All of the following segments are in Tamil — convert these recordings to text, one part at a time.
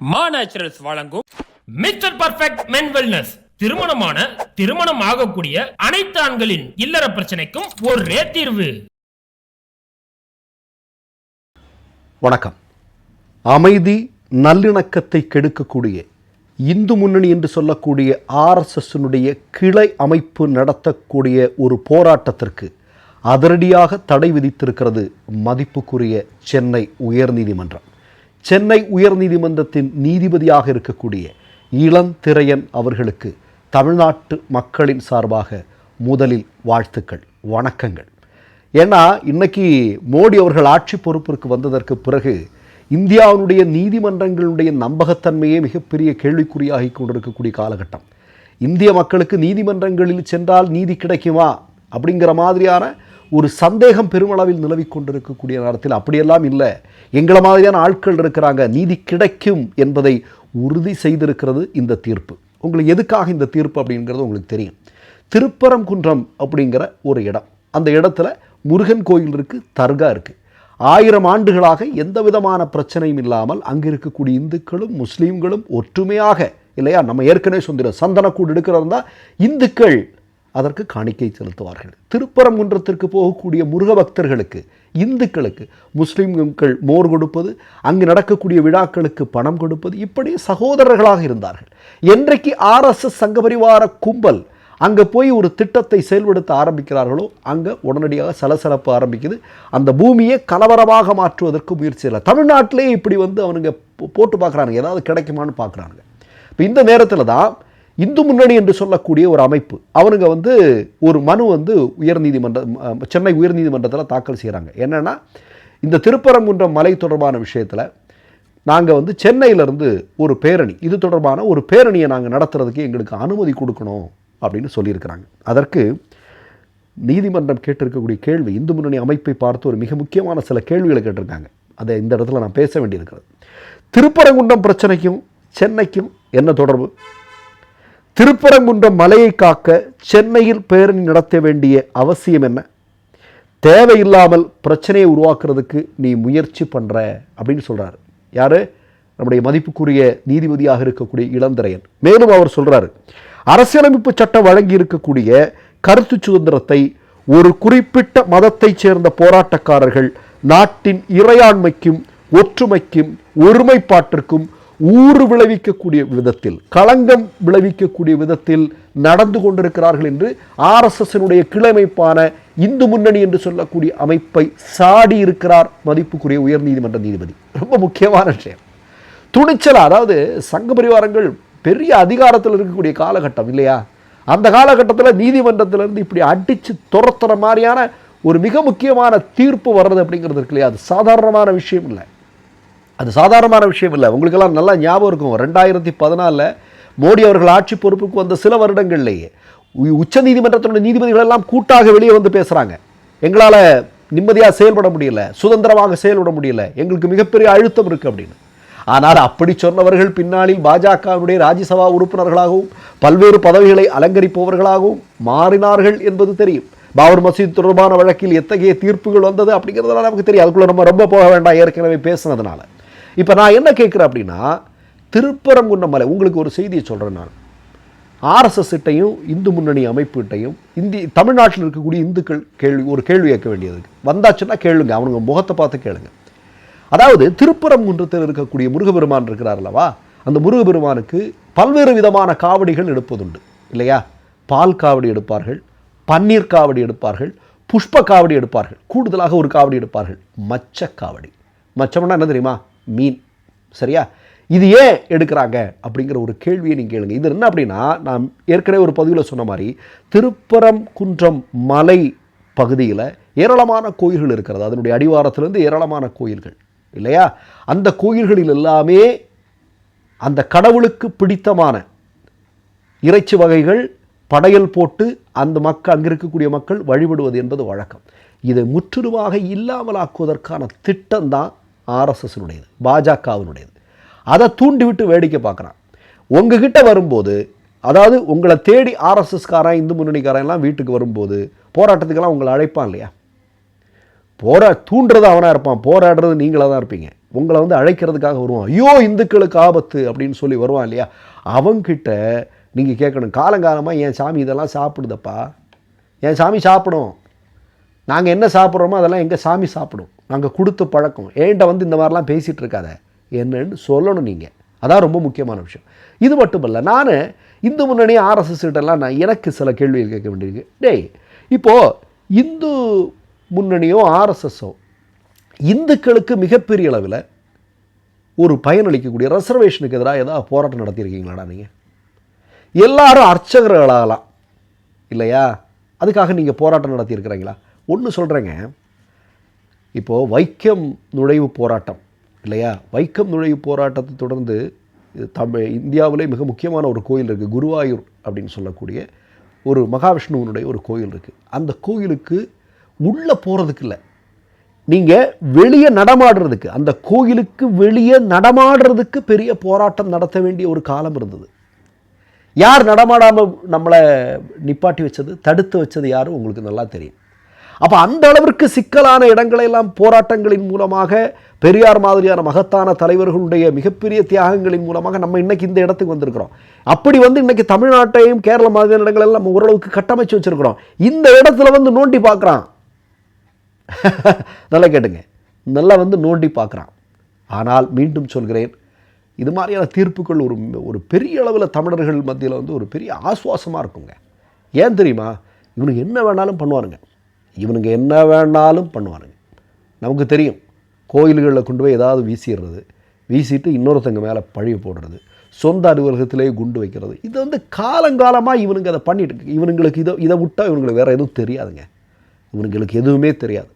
மா நேச்சுரல்ஸ் வழங்கும் மிஸ்டர் பர்ஃபெக்ட் மென் வெல்னஸ் திருமணமான திருமணம் ஆகக்கூடிய அனைத்து ஆண்களின் இல்லற பிரச்சனைக்கும் ஒரே தீர்வு. வணக்கம். அமைதி நல்லிணக்கத்தை கெடுக்கக்கூடிய இந்து முன்னணி என்று சொல்லக்கூடிய ஆர்எஸ்எஸ்னுடைய கிளை அமைப்பு நடத்தக்கூடிய ஒரு போராட்டத்திற்கு அதிரடியாக தடை விதித்திருக்கிறது மதிப்புக்குரிய சென்னை உயர்நீதிமன்றம். சென்னை உயர்நீதிமன்றத்தின் நீதிபதியாக இருக்கக்கூடிய இளந்திரையன் அவர்களுக்கு தமிழ்நாட்டு மக்களின் சார்பாக முதலில் வாழ்த்துக்கள் வணக்கங்கள். ஏன்னா இன்னைக்கு மோடி அவர்கள் ஆட்சி பொறுப்பிற்கு வந்ததற்கு பிறகு இந்தியாவினுடைய நீதிமன்றங்களுடைய நம்பகத்தன்மையே மிகப்பெரிய கேள்விக்குறியாகி கொண்டிருக்கக்கூடிய காலகட்டம். இந்திய மக்களுக்கு நீதிமன்றங்களில் சென்றால் நீதி கிடைக்குமா? அப்படிங்கிற மாதிரியான ஒரு சந்தேகம் பெருமளவில் நிலவிக் கொண்டிருக்கக்கூடிய நேரத்தில் அப்படியெல்லாம் இல்லை. எங்களை மாதிரியான ஆட்கள் இருக்கிறாங்க. நீதி கிடைக்கும் என்பதை உறுதி செய்திருக்கிறது இந்த தீர்ப்பு. உங்களுக்கு எதுக்காக இந்த தீர்ப்பு அப்படிங்கிறது உங்களுக்கு தெரியும். திருப்பரங்குன்றம் அப்படிங்கிற ஒரு இடம். அந்த இடத்துல முருகன் கோயில் இருக்குது தர்கா இருக்குது ஆயிரம் ஆண்டுகளாக எந்த விதமான பிரச்சனையும் இல்லாமல் அங்கே இருக்கக்கூடிய இந்துக்களும் முஸ்லீம்களும் ஒற்றுமையாக இல்லையா? நம்ம ஏற்கனவே சொல்லிடுறோம் சந்தனக்கூடு எடுக்கிறதா இந்துக்கள் அதற்கு காணிக்கை செலுத்துவார்கள். திருப்பரங்குன்றத்திற்கு போகக்கூடிய முருக பக்தர்களுக்கு இந்துக்களுக்கு முஸ்லீம்கள் மோர் கொடுப்பது அங்கு நடக்கக்கூடிய விழாக்களுக்கு பணம் கொடுப்பது இப்படி சகோதரர்களாக இருந்தார்கள். என்றைக்கு ஆர்எஸ்எஸ் சங்கபரிவார கும்பல் அங்கே போய் ஒரு திட்டத்தை செயல்படுத்த ஆரம்பிக்கிறார்களோ அங்கே உடனடியாக சலசலப்பு ஆரம்பிக்குது. அந்த பூமியை கலவரமாக மாற்றுவதற்கு முயற்சி இல்லை தமிழ்நாட்டிலே இப்படி வந்து அவனுங்க போ- போட்டு பார்க்குறானுங்க. ஏதாவது கிடைக்குமான்னு பார்க்குறானுங்க. இப்போ இந்த நேரத்தில் தான் இந்து முன்னணி என்று சொல்லக்கூடிய ஒரு அமைப்பு. அவனுங்க வந்து ஒரு மனு வந்து உயர்நீதிமன்ற சென்னை உயர்நீதிமன்றத்தில் தாக்கல் செய்கிறாங்க என்னென்னா இந்த திருப்பரங்குன்றம் மலை தொடர்பான விஷயத்தில் நாங்கள் வந்து சென்னையிலேருந்து ஒரு பேரணி இது தொடர்பான ஒரு பேரணியை நாங்கள் நடத்துறதுக்கு எங்களுக்கு அனுமதி கொடுக்கணும் அப்படின்னு சொல்லியிருக்கிறாங்க. அதற்கு நீதிமன்றம் கேட்டிருக்கக்கூடிய கேள்வி இந்து முன்னணி அமைப்பை பார்த்து ஒரு மிக முக்கியமான சில கேள்விகளை கேட்டிருக்காங்க. அதை இந்த இடத்துல நான் பேச வேண்டியிருக்கிறது. திருப்பரங்குன்றம் பிரச்சனைக்கும் சென்னைக்கும் என்ன தொடர்பு? திருப்பரங்குன்றம் மலையை காக்க சென்னையில் பேரணி நடத்த வேண்டிய அவசியம் என்ன? தேவையில்லாமல் பிரச்சனையை உருவாக்குறதுக்கு நீ முயற்சி பண்ணுற அப்படின்னு சொல்கிறாரு யார்? நம்முடைய மதிப்புக்குரிய நீதிபதியாக இருக்கக்கூடிய இளந்திரையன். மேலும் அவர் சொல்கிறாரு அரசியலமைப்பு சட்டம் வழங்கி இருக்கக்கூடிய கருத்து சுதந்திரத்தை ஒரு குறிப்பிட்ட மதத்தைச் சேர்ந்த போராட்டக்காரர்கள் நாட்டின் இறையாண்மைக்கும் ஒற்றுமைக்கும் ஒருமைப்பாட்டிற்கும் ஊறு விளைவிக்கக்கூடிய விதத்தில் களங்கம் விளைவிக்கக்கூடிய விதத்தில் நடந்து கொண்டிருக்கிறார்கள் என்று ஆர்எஸ்எஸ்னுடைய கிழமைப்பான இந்து முன்னணி என்று சொல்லக்கூடிய அமைப்பை சாடி இருக்கிறார் மதிப்புக்குரிய உயர் நீதிமன்ற நீதிபதி. ரொம்ப முக்கியமான விஷயம். துணிச்சலாக அதாவது சங்க பரிவாரங்கள் பெரிய அதிகாரத்தில் இருக்கக்கூடிய காலகட்டம் இல்லையா? அந்த காலகட்டத்தில் நீதிமன்றத்திலிருந்து இப்படி அடித்து துரத்துற மாதிரியான ஒரு மிக முக்கியமான தீர்ப்பு வர்றது அப்படிங்கிறது இருக்கு இல்லையா? அது சாதாரணமான விஷயம் இல்லை. அது சாதாரணமான விஷயம் இல்லை. உங்களுக்கெல்லாம் நல்லா ஞாபகம் இருக்கும். ரெண்டாயிரத்தி பதினாலில் மோடி அவர்கள் ஆட்சி பொறுப்புக்கு வந்த சில வருடங்கள்லேயே உச்ச நீதிமன்றத்தினுடைய நீதிபதிகள் எல்லாம் கூட்டாக வெளியே வந்து பேசுகிறாங்க எங்களால் நிம்மதியாக செயல்பட முடியல. சுதந்திரமாக செயல்பட முடியல. எங்களுக்கு மிகப்பெரிய அழுத்தம் இருக்குது அப்படின்னு. ஆனால் அப்படி சொன்னவர்கள் பின்னாளில் பாஜகவினுடைய ராஜ்யசபா உறுப்பினர்களாகவும் பல்வேறு பதவிகளை அலங்கரிப்பவர்களாகவும் மாறினார்கள் என்பது தெரியும். பாபர் மசீத் தொடர்பான வழக்கில் எத்தகைய தீர்ப்புகள் வந்தது அப்படிங்கிறதுனால நமக்கு தெரியும். அதுக்குள்ள நம்ம ரொம்ப போக வேண்டாம். ஏற்கனவே பேசுனதுனால. இப்போ நான் என்ன கேட்குறேன் அப்படின்னா திருப்பரங்குன்றம் மலை உங்களுக்கு ஒரு செய்தியை சொல்கிறேன் நான். ஆர்எஸ்எஸ்கிட்டையும் இந்து முன்னணி அமைப்புகிட்டையும் இந்தி தமிழ்நாட்டில் இருக்கக்கூடிய இந்துக்கள் கேள்வி ஒரு கேள்வி கேட்க வேண்டியது வந்தாச்சுன்னா கேளுங்க அவனுங்க முகத்தை பார்த்து கேளுங்க. அதாவது திருப்பரங்குன்றத்தில் இருக்கக்கூடிய முருகபெருமான் இருக்கிறார் அல்லவா? அந்த முருகபெருமானுக்கு பல்வேறு விதமான காவடிகள் எடுப்பதுண்டு இல்லையா? பால் காவடி எடுப்பார்கள் பன்னீர் காவடி எடுப்பார்கள் புஷ்ப காவடி எடுப்பார்கள் கூடுதலாக ஒரு காவடி எடுப்பார்கள் மச்ச காவடி. மச்சம்னா என்ன தெரியுமா? மீன் சரியா? இது ஏன் எடுக்கிறாங்க? அப்படிங்கிற ஒரு கேள்வியை நீங்கள் கேளுங்க. இது என்ன அப்படின்னா நான் ஏற்கனவே ஒரு பதிவில் சொன்ன மாதிரி திருப்பரங்குன்றம் மலை பகுதியில் ஏராளமான கோயில்கள் இருக்கிறது. அதனுடைய அடிவாரத்திலேருந்து ஏராளமான கோயில்கள். இல்லையா? அந்த கோயில்களில் எல்லாமே அந்த கடவுளுக்கு பிடித்தமான இறைச்சி வகைகள் படையல் போட்டு அந்த மக்கள் அங்கே இருக்கக்கூடிய மக்கள் வழிபடுவது என்பது வழக்கம். இதை முற்றிலுமாக இல்லாமலாக்குவதற்கான திட்டம் தான் ஆர்எஸ்எஸ்னுடையது பாஜகவினுடையது. அதை தூண்டிவிட்டு வேடிக்கை பார்க்குறான். உங்ககிட்ட வரும்போது அதாவது உங்களை தேடி ஆர்எஸ்எஸ்காரன் இந்து முன்னணிக்காரன் எல்லாம் வீட்டுக்கு வரும்போது போராட்டத்துக்கெல்லாம் உங்களை அழைப்பான் இல்லையா? போரா தூண்டுறது அவனாக இருப்பான் போராடுறது நீங்களாக தான் இருப்பீங்க. உங்களை வந்து அழைக்கிறதுக்காக வருவான். ஐயோ இந்துக்களுக்கு ஆபத்து அப்படின்னு சொல்லி வருவான் இல்லையா? அவங்கிட்ட நீங்கள் கேட்கணும் காலங்காலமாக என் சாமி இதெல்லாம் சாப்பிடுதப்பா? என் சாமி சாப்பிடும்? நாங்கள் என்ன சாப்பிட்றோமோ அதெல்லாம் எங்கள் சாமி சாப்பிடும். நாங்கள் கொடுத்த பழக்கம். ஏன்ட்ட வந்து இந்த மாதிரிலாம் பேசிகிட்டு இருக்காத? என்னன்னு சொல்லணும் நீங்கள் அதான் ரொம்ப முக்கியமான விஷயம். இது மட்டும் இல்லை நான் இந்து முன்னணி ஆர்எஸ்எஸ் கிட்டலாம் நான் எனக்கு சில கேள்விகள் கேட்க வேண்டியிருக்கு. டேய் இப்போது இந்து முன்னணியோ ஆர்எஸ்எஸ்ஸோ இந்துக்களுக்கு மிகப்பெரிய அளவில் ஒரு பயனளிக்கக்கூடிய ரிசர்வேஷனுக்கு எதிராக ஏதாவது போராட்டம் நடத்தியிருக்கீங்களாடா நீங்கள் எல்லாரும் அர்ச்சகர்களாகலாம். இல்லையா? அதுக்காக நீங்கள் போராட்டம் நடத்தியிருக்கிறீங்களா? ஒன்று சொல்கிறேங்க இப்போது வைக்கம் நுழைவு போராட்டம் இல்லையா? வைக்கம் நுழைவு போராட்டத்தை தொடர்ந்து தமிழ் இந்தியாவிலே மிக முக்கியமான ஒரு கோயில் இருக்குது குருவாயூர் அப்படின்னு சொல்லக்கூடிய ஒரு மகாவிஷ்ணுவனுடைய ஒரு கோயில் இருக்குது அந்த கோயிலுக்கு உள்ளே போகிறதுக்கு இல்லை. நீங்கள் வெளியே நடமாடுறதுக்கு அந்த கோயிலுக்கு வெளியே நடமாடுறதுக்கு பெரிய போராட்டம் நடத்த வேண்டிய ஒரு காலம் இருந்தது. யார் நடமாடாமல் நம்மளை நிப்பாட்டி வச்சது தடுத்து வச்சது யாரும் உங்களுக்கு நல்லா தெரியும். அப்போ அந்த அளவிற்கு சிக்கலான இடங்களை எல்லாம் போராட்டங்களின் மூலமாக பெரியார் மாதிரியான மகத்தான தலைவர்களுடைய மிகப்பெரிய தியாகங்களின் மூலமாக நம்ம இன்னைக்கு இந்த இடத்துக்கு வந்திருக்கிறோம். அப்படி வந்து இன்னைக்கு தமிழ்நாட்டையும் கேரள மாதிரியான இடங்களெல்லாம் நம்ம ஓரளவுக்கு கட்டமைச்சு வச்சிருக்கிறோம். இந்த இடத்துல வந்து நோண்டி பார்க்குறான். நல்லா கேட்டுங்க. நல்லா வந்து நோண்டி பார்க்குறான். ஆனால் மீண்டும் சொல்கிறேன் இது மாதிரியான தீர்ப்புகள் ஒரு ஒரு பெரிய அளவில் தமிழர்கள் மத்தியில் வந்து ஒரு பெரிய ஆசுவாசமாக இருக்குங்க. ஏன் தெரியுமா? இவனுக்கு என்ன வேணாலும் பண்ணுவாருங்க. இவனுங்க என்ன வேணாலும் பண்ணுவானுங்க. நமக்கு தெரியும் கோயில்களில் கொண்டு போய் ஏதாவது வீசிடுறது வீசிட்டு இன்னொருத்தங்க மேலே பழி போடுறது சொந்த அலுவலகத்திலே குண்டு வைக்கிறது. இது வந்து காலங்காலமாக இவனுங்க அதை பண்ணிட்டு இவனுங்களுக்கு இதை இதை விட்டால் இவங்களுக்கு வேறு எதுவும் தெரியாதுங்க. இவனுங்களுக்கு எதுவுமே தெரியாது.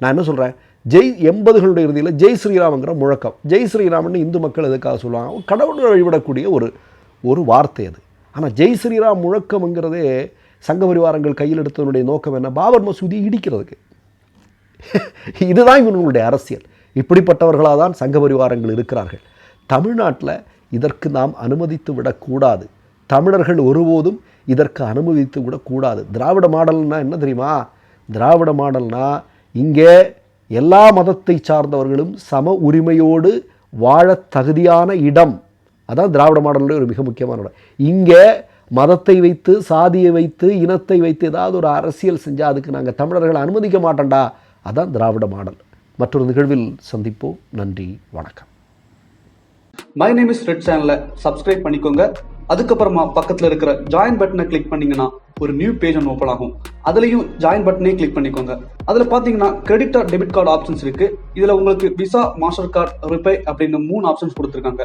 நான் என்ன சொல்கிறேன் ஜெய் எண்பதுகளுடைய இறுதியில் ஜெய் ஸ்ரீராம்ங்கிற முழக்கம். ஜெய் ஸ்ரீராம்னு இந்து மக்கள் எதுக்காக சொல்லுவாங்க? கடவுள் வழிபடக்கூடிய ஒரு ஒரு வார்த்தை அது. ஆனால் ஜெய் ஸ்ரீராம் முழக்கம்ங்கிறதே சங்க பரிவாரங்கள் கையில் எடுத்ததனுடைய நோக்கம் என்ன? பாபர் மசூதியை இடிக்கிறதுக்கு. இதுதான் இவங்களுடைய அரசியல். இப்படிப்பட்டவர்களாக தான் சங்க பரிவாரங்கள் இருக்கிறார்கள். தமிழ்நாட்டில் இதற்கு நாம் அனுமதித்து விடக்கூடாது. தமிழர்கள் ஒருபோதும் இதற்கு அனுமதித்து விடக்கூடாது. திராவிட மாடல்னால் என்ன தெரியுமா? திராவிட மாடல்னால் இங்கே எல்லா மதத்தை சார்ந்தவர்களும் சம உரிமையோடு வாழத் தகுதியான இடம். அதான் திராவிட மாடலுடைய ஒரு மிக முக்கியமான இடம். இங்கே மதத்தை வைத்து சாதியை வைத்து இனத்தை வைத்து ஏதாவது ஒரு அரசியல் செஞ்சால் அதுக்கு நாங்கள் தமிழர்களை அனுமதிக்க மாட்டோண்டா அதான் திராவிட மாடல். மற்றொரு நிகழ்வில் சந்திப்போம். நன்றி வணக்கம். மை நேம் இஸ் ரெட் சேனலை சப்ஸ்கிரைப் பண்ணிக்கோங்க. அதுக்கப்புறமா பக்கத்தில் இருக்கிற ஜாயின் பட்டனை கிளிக் பண்ணீங்கன்னா ஒரு நியூ பேஜ் ஒன்று ஓப்பன் ஆகும். அதுலேயும் ஜாயின் பட்டனே கிளிக் பண்ணிக்கோங்க. அதில் பார்த்தீங்கன்னா credit or debit card options இருக்குது இதில் உங்களுக்கு விசா மாஸ்டர் கார்டு ரிப்பே அப்படின்னு மூணு ஆப்ஷன்ஸ் கொடுத்துருக்காங்க.